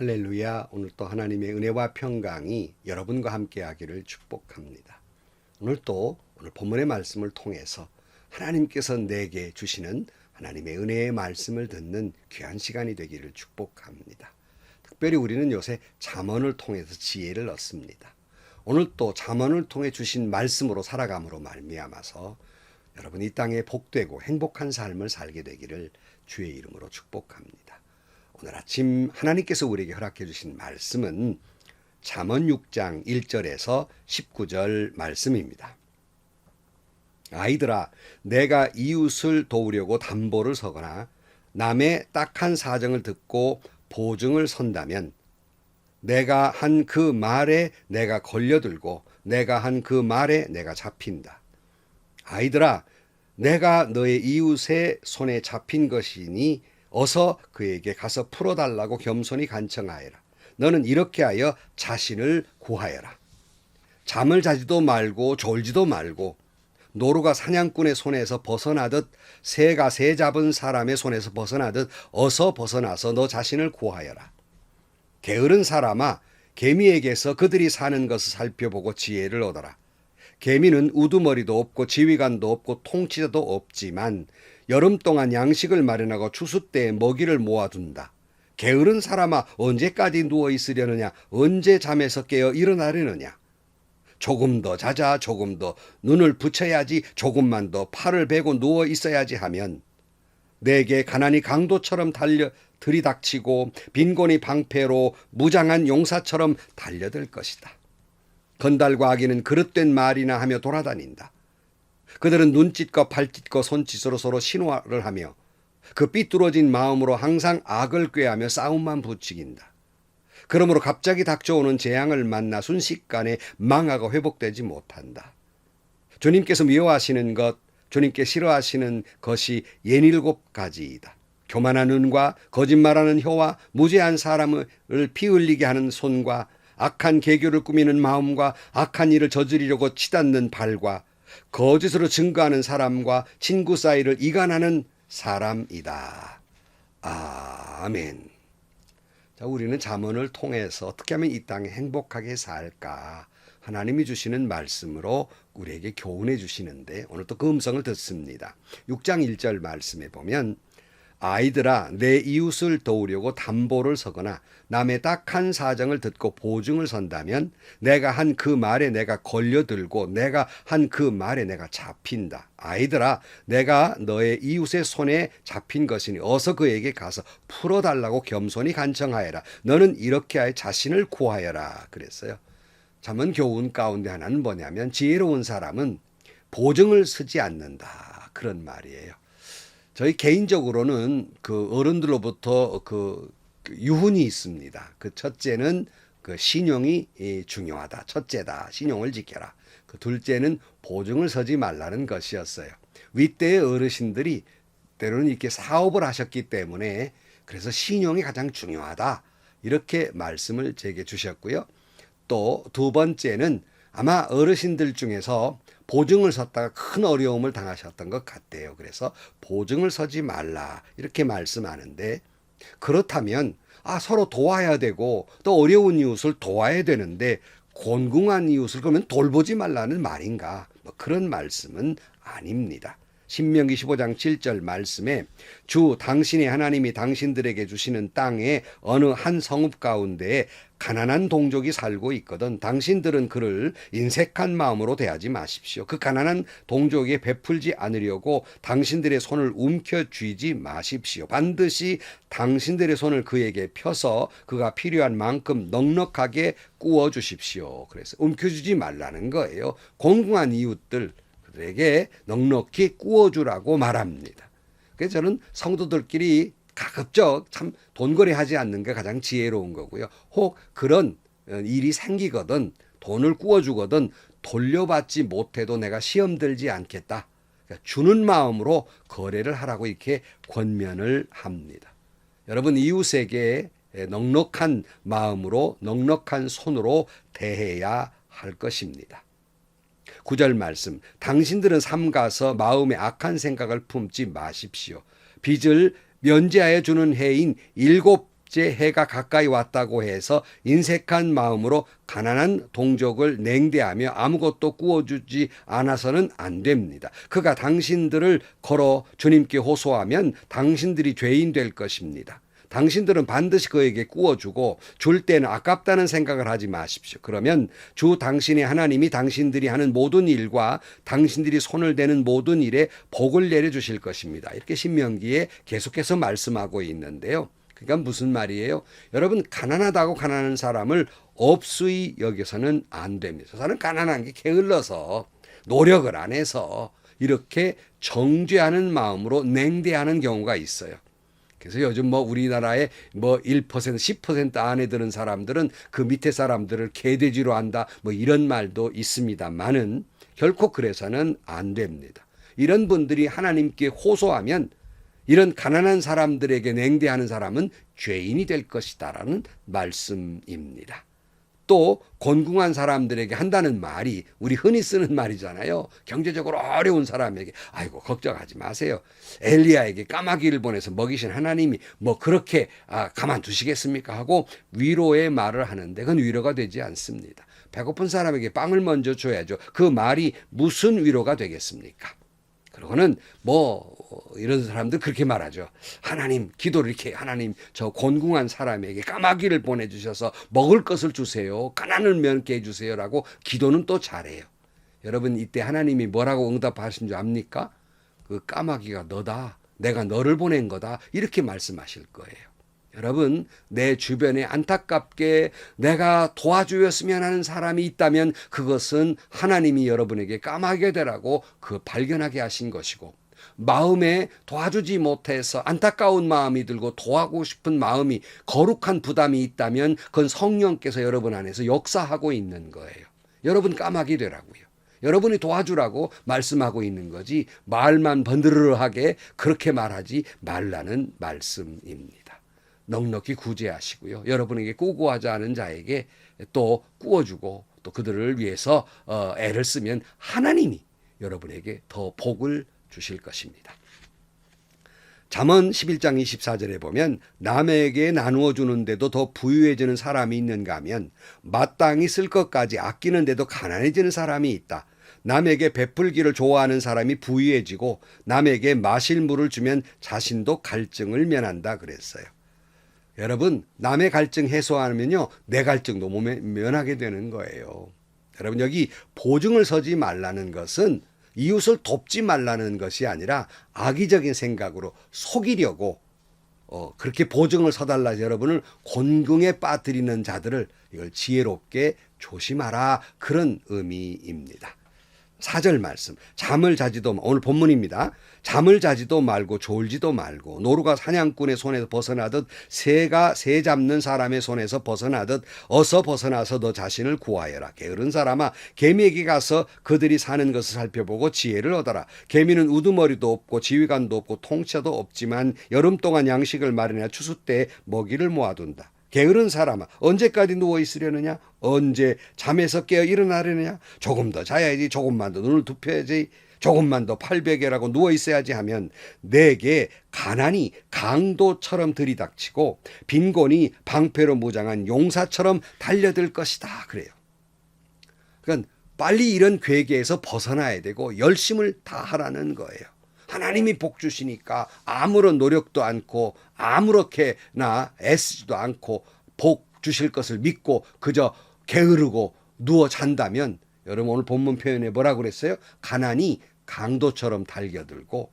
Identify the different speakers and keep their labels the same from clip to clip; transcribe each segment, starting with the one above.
Speaker 1: 할렐루야. 오늘 또 하나님의 은혜와 평강이 여러분과 함께 하기를 축복합니다. 오늘 또 오늘 본문의 말씀을 통해서 하나님께서 내게 주시는 하나님의 은혜의 말씀을 듣는 귀한 시간이 되기를 축복합니다. 특별히 우리는 요새 잠언을 통해서 지혜를 얻습니다. 오늘 또 잠언을 통해 주신 말씀으로 살아감으로 말미암아서 여러분 이 땅에 복되고 행복한 삶을 살게 되기를 주의 이름으로 축복합니다. 오늘 아침 하나님께서 우리에게 허락해 주신 말씀은 잠언 6장 1절에서 19절 말씀입니다. 아이들아 내가 이웃을 도우려고 담보를 서거나 남의 딱한 사정을 듣고 보증을 선다면 내가 한 그 말에 내가 걸려들고 내가 한 그 말에 내가 잡힌다. 아이들아 내가 너의 이웃의 손에 잡힌 것이니 어서 그에게 가서 풀어달라고 겸손히 간청하여라. 너는 이렇게 하여 자신을 구하여라. 잠을 자지도 말고 졸지도 말고 노루가 사냥꾼의 손에서 벗어나듯 새가 새 잡은 사람의 손에서 벗어나듯 어서 벗어나서 너 자신을 구하여라. 게으른 사람아 개미에게서 그들이 사는 것을 살펴보고 지혜를 얻어라. 개미는 우두머리도 없고 지휘관도 없고 통치자도 없지만 여름 동안 양식을 마련하고 추수 때에 먹이를 모아둔다. 게으른 사람아 언제까지 누워 있으려느냐? 언제 잠에서 깨어 일어나려느냐? 조금 더 자자 조금 더 눈을 붙여야지 조금만 더 팔을 베고 누워 있어야지 하면 내게 가난이 강도처럼 달려 들이닥치고 빈곤이 방패로 무장한 용사처럼 달려들 것이다. 건달과 아기는 그릇된 말이나 하며 돌아다닌다. 그들은 눈짓과 발짓과 손짓으로 서로 신화를 하며 그 삐뚤어진 마음으로 항상 악을 꾀하며 싸움만 부추긴다. 그러므로 갑자기 닥쳐오는 재앙을 만나 순식간에 망하고 회복되지 못한다. 주님께서 미워하시는 것, 주님께 싫어하시는 것이 예닐곱 가지이다. 교만한 눈과 거짓말하는 혀와 무죄한 사람을 피 흘리게 하는 손과 악한 계교를 꾸미는 마음과 악한 일을 저지르려고 치닫는 발과 거짓으로 증거하는 사람과 친구 사이를 이간하는 사람이다. 아멘. 자, 우리는 잠언을 통해서 어떻게 하면 이 땅에 행복하게 살까? 하나님이 주시는 말씀으로 우리에게 교훈해 주시는데 오늘 또 그 음성을 듣습니다. 6장 1절 말씀에 보면 아이들아 내 이웃을 도우려고 담보를 서거나 남의 딱한 사정을 듣고 보증을 선다면 내가 한 그 말에 내가 걸려들고 내가 한 그 말에 내가 잡힌다. 아이들아 내가 너의 이웃의 손에 잡힌 것이니 어서 그에게 가서 풀어달라고 겸손히 간청하여라. 너는 이렇게 하여 자신을 구하여라. 그랬어요. 잠은 교훈 가운데 하나는 뭐냐면 지혜로운 사람은 보증을 쓰지 않는다. 그런 말이에요. 저희 개인적으로는 그 어른들로부터 그 유훈이 있습니다. 그 첫째는 그 신용이 중요하다. 첫째다. 신용을 지켜라. 그 둘째는 보증을 서지 말라는 것이었어요. 윗대의 어르신들이 때로는 이렇게 사업을 하셨기 때문에 그래서 신용이 가장 중요하다. 이렇게 말씀을 제게 주셨고요. 또 두 번째는 아마 어르신들 중에서 보증을 섰다가 큰 어려움을 당하셨던 것 같대요. 그래서 보증을 서지 말라 이렇게 말씀하는데 그렇다면 아 서로 도와야 되고 또 어려운 이웃을 도와야 되는데 곤궁한 이웃을 그러면 돌보지 말라는 말인가? 뭐 그런 말씀은 아닙니다. 신명기 15장 7절 말씀에 주 당신의 하나님이 당신들에게 주시는 땅에 어느 한 성읍 가운데 가난한 동족이 살고 있거든 당신들은 그를 인색한 마음으로 대하지 마십시오. 그 가난한 동족에 베풀지 않으려고 당신들의 손을 움켜 쥐지 마십시오. 반드시 당신들의 손을 그에게 펴서 그가 필요한 만큼 넉넉하게 구워 주십시오. 그래서 움켜쥐지 말라는 거예요. 공공한 이웃들 그들에게 넉넉히 구워주라고 말합니다. 그래서 저는 성도들끼리 가급적 참 돈거래 하지 않는 게 가장 지혜로운 거고요. 혹 그런 어, 일이 생기거든 돈을 구워주거든 돌려받지 못해도 내가 시험 들지 않겠다. 그러니까 주는 마음으로 거래를 하라고 이렇게 권면을 합니다. 여러분 이웃에게 넉넉한 마음으로 넉넉한 손으로 대해야 할 것입니다. 구절 말씀. 당신들은 삼가서 마음에 악한 생각을 품지 마십시오. 빚을 면제하여 주는 해인 일곱 일제 해가 가까이 왔다고 해서 인색한 마음으로 가난한 동족을 냉대하며 아무것도 구워주지 않아서는 안 됩니다. 그가 당신들을 걸어 주님께 호소하면 당신들이 죄인 될 것입니다. 당신들은 반드시 그에게 구워주고 줄 때는 아깝다는 생각을 하지 마십시오. 그러면 주 당신의 하나님이 당신들이 하는 모든 일과 당신들이 손을 대는 모든 일에 복을 내려주실 것입니다. 이렇게 신명기에 계속해서 말씀하고 있는데요. 그러니까 무슨 말이에요? 여러분 가난하다고 가난한 사람을 없수이 여기서는 안 됩니다. 저 사람 가난한 게 게을러서 노력을 안 해서 이렇게 정죄하는 마음으로 냉대하는 경우가 있어요. 그래서 요즘 뭐 우리나라에 뭐1% 10% 안에 드는 사람들은 그 밑에 사람들을 개돼지로 한다 뭐 이런 말도 있습니다만은 결코 그래서는 안 됩니다. 이런 분들이 하나님께 호소하면 이런 가난한 사람들에게 냉대하는 사람은 죄인이 될 것이다라는 말씀입니다. 또 곤궁한 사람들에게 한다는 말이 우리 흔히 쓰는 말이잖아요. 경제적으로 어려운 사람에게 아이고 걱정하지 마세요. 엘리야에게 까마귀를 보내서 먹이신 하나님이 뭐 그렇게 아, 가만 두시겠습니까 하고 위로의 말을 하는데 그건 위로가 되지 않습니다. 배고픈 사람에게 빵을 먼저 줘야죠. 그 말이 무슨 위로가 되겠습니까? 그러고는 뭐 이런 사람들 그렇게 말하죠. 하나님 기도를 이렇게 하나님 저 곤궁한 사람에게 까마귀를 보내주셔서 먹을 것을 주세요. 가난을 면케 해주세요라고 기도는 또 잘해요. 여러분 이때 하나님이 뭐라고 응답하신 줄 압니까? 그 까마귀가 너다. 내가 너를 보낸 거다. 이렇게 말씀하실 거예요. 여러분, 내 주변에 안타깝게 내가 도와주었으면 하는 사람이 있다면 그것은 하나님이 여러분에게 까마귀가 되라고 그 발견하게 하신 것이고, 마음에 도와주지 못해서 안타까운 마음이 들고 도와고 싶은 마음이 거룩한 부담이 있다면 그건 성령께서 여러분 안에서 역사하고 있는 거예요. 여러분 까마귀 되라고요. 여러분이 도와주라고 말씀하고 있는 거지 말만 번드르르하게 그렇게 말하지 말라는 말씀입니다. 넉넉히 구제하시고요. 여러분에게 꾸고하자 하는 자에게 또 꾸어주고 또 그들을 위해서 어, 애를 쓰면 하나님이 여러분에게 더 복을 주실 것입니다. 잠언 11장 24절에 보면 남에게 나누어 주는데도 더 부유해지는 사람이 있는가 하면 마땅히 쓸 것까지 아끼는데도 가난해지는 사람이 있다. 남에게 베풀기를 좋아하는 사람이 부유해지고 남에게 마실 물을 주면 자신도 갈증을 면한다 그랬어요. 여러분 남의 갈증 해소하면요 내 갈증도 몸에 면하게 되는 거예요. 여러분 여기 보증을 서지 말라는 것은 이웃을 돕지 말라는 것이 아니라 악의적인 생각으로 속이려고 어, 그렇게 보증을 서달라 여러분을 곤궁에 빠뜨리는 자들을 이걸 지혜롭게 조심하라 그런 의미입니다. 사절 말씀. 잠을 자지도 오늘 본문입니다. 잠을 자지도 말고 졸지도 말고 노루가 사냥꾼의 손에서 벗어나듯 새가 새 잡는 사람의 손에서 벗어나듯 어서 벗어나서 너 자신을 구하여라. 게으른 사람아 개미에게 가서 그들이 사는 것을 살펴보고 지혜를 얻어라. 개미는 우두머리도 없고 지휘관도 없고 통째도 없지만 여름 동안 양식을 마련해 추수 때 먹이를 모아둔다. 게으른 사람아 언제까지 누워 있으려느냐 언제 잠에서 깨어 일어나려느냐 조금 더 자야지 조금만 더 눈을 눕혀야지 조금만 더 팔베개라고 누워 있어야지 하면 내게 가난이 강도처럼 들이닥치고 빈곤이 방패로 무장한 용사처럼 달려들 것이다 그래요. 그러니까 빨리 이런 괴계에서 벗어나야 되고 열심을 다하라는 거예요. 하나님이 복 주시니까 아무런 노력도 않고 아무렇게나 애쓰지도 않고 복 주실 것을 믿고 그저 게으르고 누워 잔다면 여러분 오늘 본문 표현에 뭐라고 그랬어요? 가난이 강도처럼 달겨들고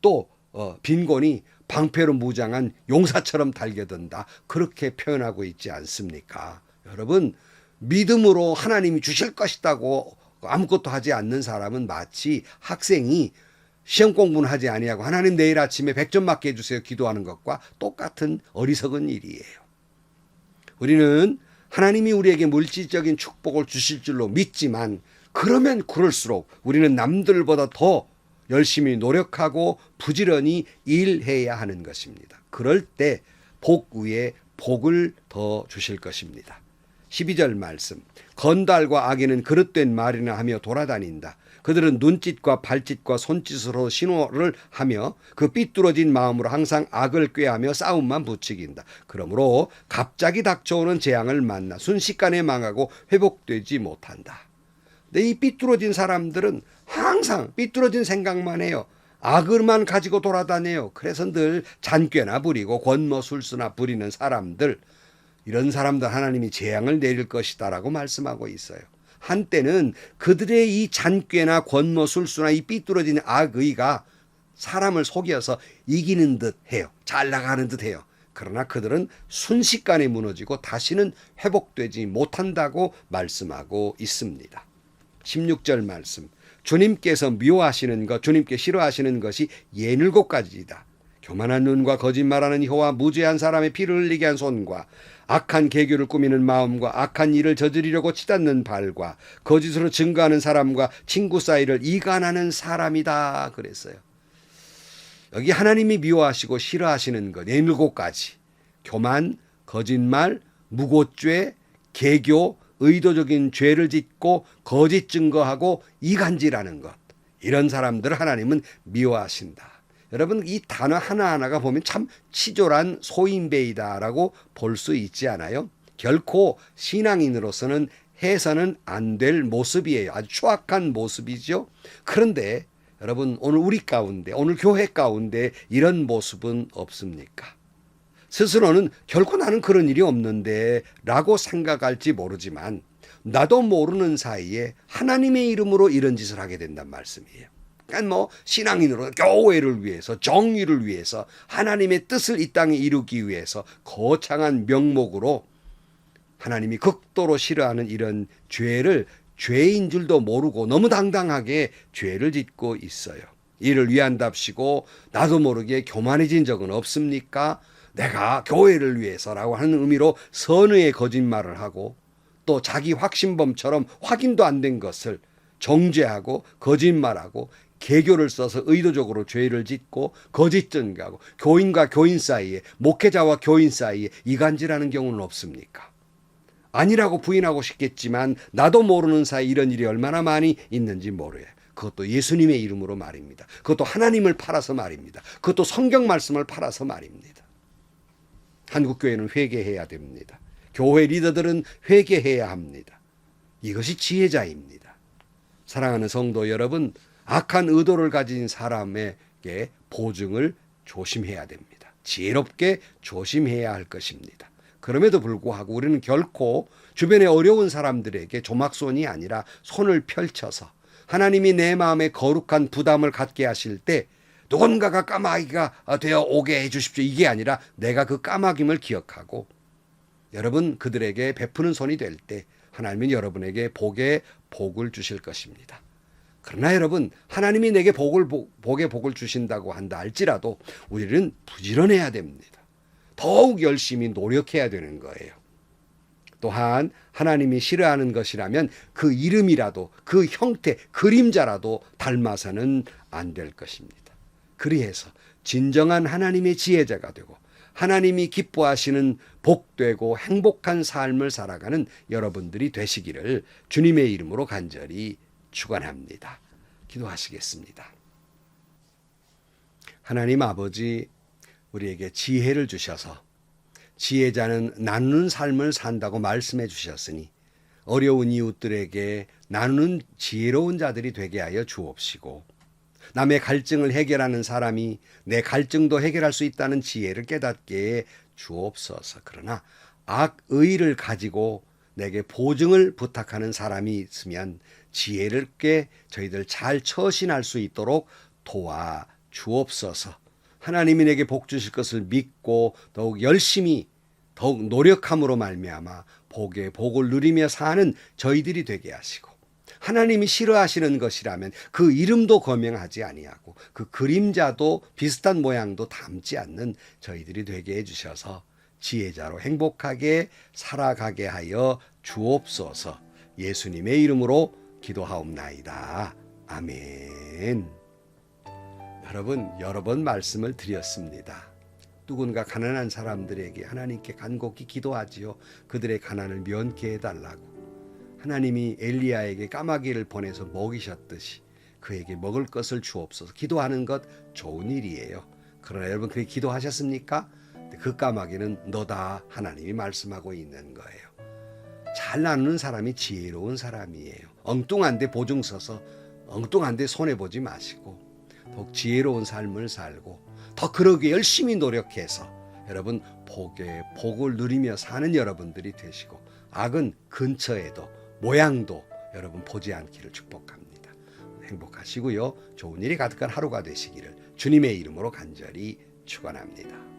Speaker 1: 또 어, 빈곤이 방패로 무장한 용사처럼 달겨든다. 그렇게 표현하고 있지 않습니까? 여러분 믿음으로 하나님이 주실 것이다고 아무것도 하지 않는 사람은 마치 학생이 시험 공부는 하지 아니하고 하나님 내일 아침에 100점 맞게 해주세요 기도하는 것과 똑같은 어리석은 일이에요. 우리는 하나님이 우리에게 물질적인 축복을 주실 줄로 믿지만 그러면 그럴수록 우리는 남들보다 더 열심히 노력하고 부지런히 일해야 하는 것입니다. 그럴 때 복 위에 복을 더 주실 것입니다. 12절 말씀. 건달과 아기는 그릇된 말이나 하며 돌아다닌다. 그들은 눈짓과 발짓과 손짓으로 신호를 하며 그 삐뚤어진 마음으로 항상 악을 꾀하며 싸움만 부추긴다. 그러므로 갑자기 닥쳐오는 재앙을 만나 순식간에 망하고 회복되지 못한다. 근데 이 삐뚤어진 사람들은 항상 삐뚤어진 생각만 해요. 악을만 가지고 돌아다녀요. 그래서 늘 잔꾀나 부리고 권모술수나 부리는 사람들 이런 사람들 하나님이 재앙을 내릴 것이다라고 말씀하고 있어요. 한때는 그들의 이 잔꾀나 권모술수나 이 삐뚤어진 악의가 사람을 속여서 이기는 듯 해요. 잘 나가는 듯 해요. 그러나 그들은 순식간에 무너지고 다시는 회복되지 못한다고 말씀하고 있습니다. 16절 말씀. 주님께서 미워하시는 것, 주님께 싫어하시는 것이 예닐곱 가지이다. 교만한 눈과 거짓말하는 혀와 무죄한 사람의 피를 흘리게 한 손과 악한 계교를 꾸미는 마음과 악한 일을 저지르려고 치닫는 발과 거짓으로 증거하는 사람과 친구 사이를 이간하는 사람이다 그랬어요. 여기 하나님이 미워하시고 싫어하시는 것 일곱 가지 교만, 거짓말, 무고죄, 개교, 의도적인 죄를 짓고 거짓 증거하고 이간질하는 것 이런 사람들을 하나님은 미워하신다. 여러분 이 단어 하나하나가 보면 참 치졸한 소인배이다라고 볼 수 있지 않아요? 결코 신앙인으로서는 해서는 안 될 모습이에요. 아주 추악한 모습이죠. 그런데 여러분 오늘 우리 가운데 오늘 교회 가운데 이런 모습은 없습니까? 스스로는 결코 나는 그런 일이 없는데 라고 생각할지 모르지만 나도 모르는 사이에 하나님의 이름으로 이런 짓을 하게 된단 말씀이에요. 그러니까 뭐 신앙인으로 교회를 위해서 정의를 위해서 하나님의 뜻을 이 땅에 이루기 위해서 거창한 명목으로 하나님이 극도로 싫어하는 이런 죄를 죄인 줄도 모르고 너무 당당하게 죄를 짓고 있어요. 이를 위한답시고 나도 모르게 교만해진 적은 없습니까? 내가 교회를 위해서라고 하는 의미로 선의의 거짓말을 하고 또 자기 확신범처럼 확인도 안 된 것을 정죄하고 거짓말하고 개교를 써서 의도적으로 죄를 짓고 거짓 증가하고 교인과 교인 사이에 목회자와 교인 사이에 이간질하는 경우는 없습니까? 아니라고 부인하고 싶겠지만 나도 모르는 사이 이런 일이 얼마나 많이 있는지 모르요. 그것도 예수님의 이름으로 말입니다. 그것도 하나님을 팔아서 말입니다. 그것도 성경 말씀을 팔아서 말입니다. 한국 교회는 회개해야 됩니다. 교회 리더들은 회개해야 합니다. 이것이 지혜자입니다. 사랑하는 성도 여러분, 악한 의도를 가진 사람에게 보증을 조심해야 됩니다. 지혜롭게 조심해야 할 것입니다. 그럼에도 불구하고 우리는 결코 주변에 어려운 사람들에게 조막손이 아니라 손을 펼쳐서 하나님이 내 마음에 거룩한 부담을 갖게 하실 때 누군가가 까마귀가 되어 오게 해 주십시오. 이게 아니라 내가 그 까마귀임을 기억하고 여러분 그들에게 베푸는 손이 될 때 하나님은 여러분에게 복에 복을 주실 것입니다. 그러나 여러분 하나님이 내게 복을 복에 복을 주신다고 한다 할지라도 우리는 부지런해야 됩니다. 더욱 열심히 노력해야 되는 거예요. 또한 하나님이 싫어하는 것이라면 그 이름이라도 그 형태 그림자라도 닮아서는 안 될 것입니다. 그리해서 진정한 하나님의 지혜자가 되고 하나님이 기뻐하시는 복되고 행복한 삶을 살아가는 여러분들이 되시기를 주님의 이름으로 간절히 축원합니다. 기도하시겠습니다. 하나님 아버지 우리에게 지혜를 주셔서 지혜자는 나누는 삶을 산다고 말씀해 주셨으니 어려운 이웃들에게 나누는 지혜로운 자들이 되게 하여 주옵시고 남의 갈증을 해결하는 사람이 내 갈증도 해결할 수 있다는 지혜를 깨닫게 주옵소서. 그러나 악의를 가지고 내게 보증을 부탁하는 사람이 있으면 지혜를 꽤 저희들 잘 처신할 수 있도록 도와 주옵소서. 하나님이 내게 복 주실 것을 믿고 더욱 열심히 더욱 노력함으로 말미암아 복에 복을 누리며 사는 저희들이 되게 하시고 하나님이 싫어하시는 것이라면 그 이름도 거명하지 아니하고 그 그림자도 비슷한 모양도 담지 않는 저희들이 되게 해 주셔서 지혜자로 행복하게 살아가게 하여 주옵소서. 예수님의 이름으로 기도하옵나이다. 아멘. 여러분 여러 번 말씀을 드렸습니다. 누군가 가난한 사람들에게 하나님께 간곡히 기도하지요. 그들의 가난을 면케 해달라고. 하나님이 엘리야에게 까마귀를 보내서 먹이셨듯이 그에게 먹을 것을 주옵소서. 기도하는 것 좋은 일이에요. 그러나 여러분 그게 기도하셨습니까? 그 까마귀는 너다 하나님이 말씀하고 있는 거예요. 잘 나누는 사람이 지혜로운 사람이에요. 엉뚱한데 보증 서서 엉뚱한데 손해 보지 마시고 더욱 지혜로운 삶을 살고 더 그러기 열심히 노력해서 여러분 복의 복을 누리며 사는 여러분들이 되시고 악은 근처에도 모양도 여러분 보지 않기를 축복합니다. 행복하시고요. 좋은 일이 가득한 하루가 되시기를 주님의 이름으로 간절히 축원합니다.